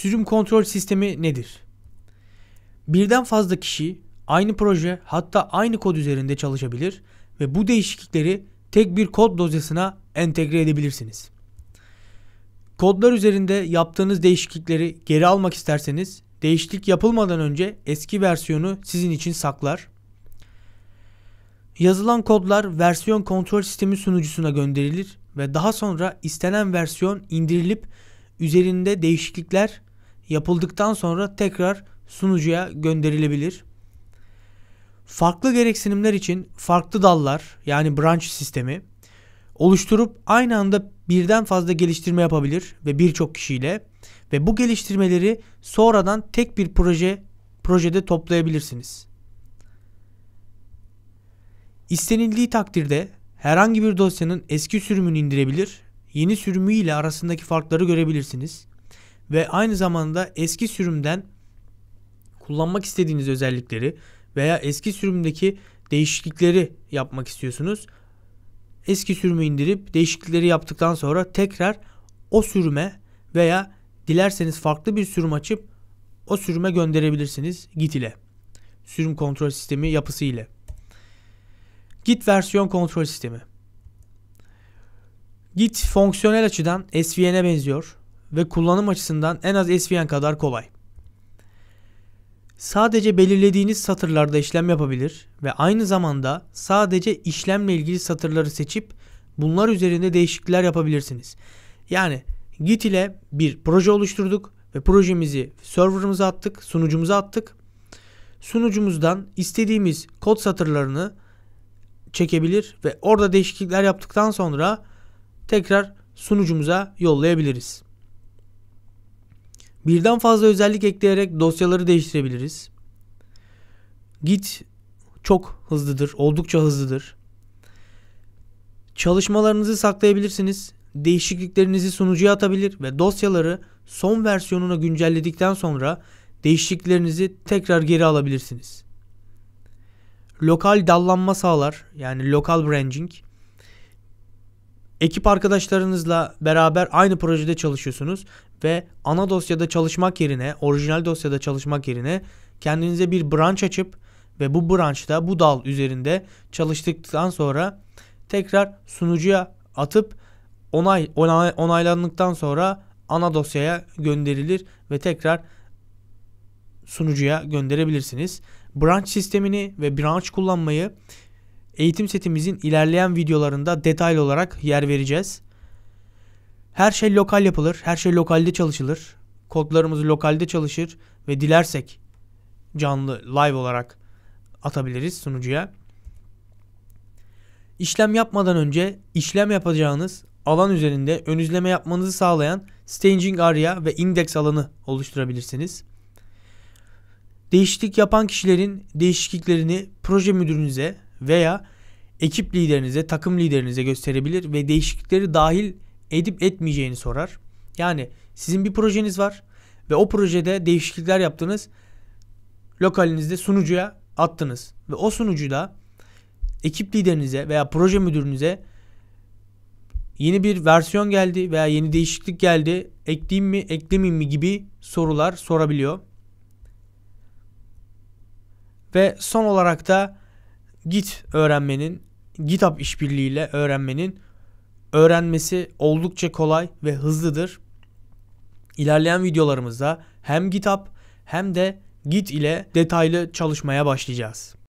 Sürüm kontrol sistemi nedir? Birden fazla kişi aynı proje hatta aynı kod üzerinde çalışabilir ve bu değişiklikleri tek bir kod dosyasına entegre edebilirsiniz. Kodlar üzerinde yaptığınız değişiklikleri geri almak isterseniz değişiklik yapılmadan önce eski versiyonu sizin için saklar. Yazılan kodlar versiyon kontrol sistemi sunucusuna gönderilir ve daha sonra istenen versiyon indirilip üzerinde değişiklikler yapıldıktan sonra tekrar sunucuya gönderilebilir. Farklı gereksinimler için farklı dallar yani branch sistemi oluşturup aynı anda birden fazla geliştirme yapabilir ve birçok kişiyle ve bu geliştirmeleri sonradan tek bir proje projede toplayabilirsiniz. İstenildiği takdirde herhangi bir dosyanın eski sürümünü indirebilir, yeni sürümü ile arasındaki farkları görebilirsiniz ve aynı zamanda eski sürümden kullanmak istediğiniz özellikleri veya eski sürümdeki değişiklikleri yapmak istiyorsunuz. Eski sürümü indirip değişiklikleri yaptıktan sonra tekrar o sürüme veya dilerseniz farklı bir sürüm açıp o sürüme gönderebilirsiniz Git ile. Sürüm kontrol sistemi yapısı ile. Git versiyon kontrol sistemi. Git fonksiyonel açıdan SVN'e benziyor ve kullanım açısından en az SVN kadar kolay. Sadece belirlediğiniz satırlarda işlem yapabilir ve aynı zamanda sadece işlemle ilgili satırları seçip bunlar üzerinde değişiklikler yapabilirsiniz. Yani Git ile bir proje oluşturduk ve projemizi serverımıza attık, sunucumuza attık. Sunucumuzdan istediğimiz kod satırlarını çekebilir ve orada değişiklikler yaptıktan sonra tekrar sunucumuza yollayabiliriz. Birden fazla özellik ekleyerek dosyaları değiştirebiliriz. Git çok hızlıdır, oldukça hızlıdır. Çalışmalarınızı saklayabilirsiniz. Değişikliklerinizi sunucuya atabilir ve dosyaları son versiyonuna güncelledikten sonra değişikliklerinizi tekrar geri alabilirsiniz. Lokal dallanma sağlar yani lokal branching. Ekip arkadaşlarınızla beraber aynı projede çalışıyorsunuz ve ana dosyada çalışmak yerine, orijinal dosyada çalışmak yerine kendinize bir branch açıp ve bu branchta bu dal üzerinde çalıştıktan sonra tekrar sunucuya atıp onay, onay onaylandıktan sonra ana dosyaya gönderilir ve tekrar sunucuya gönderebilirsiniz. Branch sistemini ve branch kullanmayı eğitim setimizin ilerleyen videolarında detaylı olarak yer vereceğiz. Her şey lokal yapılır, her şey lokalde çalışılır. Kodlarımız lokalde çalışır ve dilersek canlı live olarak atabiliriz sunucuya. İşlem yapmadan önce işlem yapacağınız alan üzerinde ön izleme yapmanızı sağlayan staging area ve index alanı oluşturabilirsiniz. Değişiklik yapan kişilerin değişikliklerini proje müdürünüze veya ekip liderinize, takım liderinize gösterebilir ve değişiklikleri dahil edip etmeyeceğini sorar. Yani sizin bir projeniz var ve o projede değişiklikler yaptınız. Lokalinizde sunucuya attınız ve o sunucu da ekip liderinize veya proje müdürünüze yeni bir versiyon geldi veya yeni değişiklik geldi. Ekleyeyim mi, eklemeyeyim mi gibi sorular sorabiliyor. Ve son olarak da Git öğrenmenin, GitHub işbirliğiyle öğrenmenin öğrenmesi oldukça kolay ve hızlıdır. İlerleyen videolarımızda hem GitHub hem de Git ile detaylı çalışmaya başlayacağız.